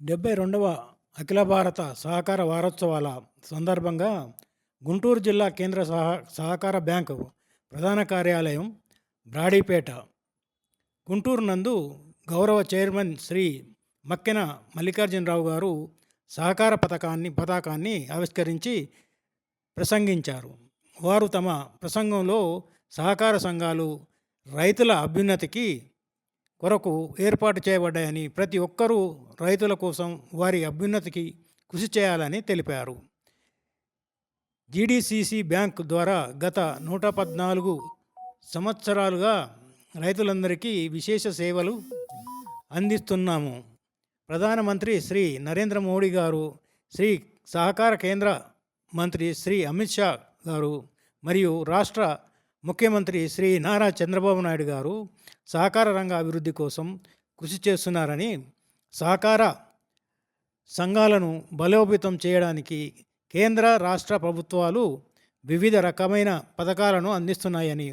డెబ్బై రెండవ అఖిల భారత సహకార వారోత్సవాల సందర్భంగా గుంటూరు జిల్లా కేంద్ర సహ సహకార బ్యాంకు ప్రధాన కార్యాలయం బ్రాడీపేట. గుంటూరు నందు గౌరవ చైర్మన్ శ్రీ మక్కెన మల్లికార్జునరావు గారు సహకార పథకాన్ని పతాకాన్ని ఆవిష్కరించి ప్రసంగించారు. వారు తమ ప్రసంగంలో సహకార సంఘాలు రైతుల అభ్యున్నతికి కొరకు ఏర్పాటు చేయబడ్డాయని ప్రతి ఒక్కరూ రైతుల కోసం వారి అభ్యున్నతికి కృషి చేయాలని తెలిపారు. జీడీసీసీ బ్యాంక్ ద్వారా గత నూట పద్నాలుగు సంవత్సరాలుగా రైతులందరికీ విశేష సేవలు అందిస్తున్నాము. ప్రధానమంత్రి శ్రీ నరేంద్ర మోడీ గారు శ్రీ సహకార కేంద్ర మంత్రి శ్రీ అమిత్ షా గారు మరియు రాష్ట్ర ముఖ్యమంత్రి శ్రీ నారా చంద్రబాబు నాయుడు గారు సహకార రంగ అభివృద్ధి కోసం కృషి చేస్తున్నారని సహకార సంఘాలను బలోపేతం చేయడానికి కేంద్ర రాష్ట్ర ప్రభుత్వాలు వివిధ రకమైన పథకాలను అందిస్తున్నాయని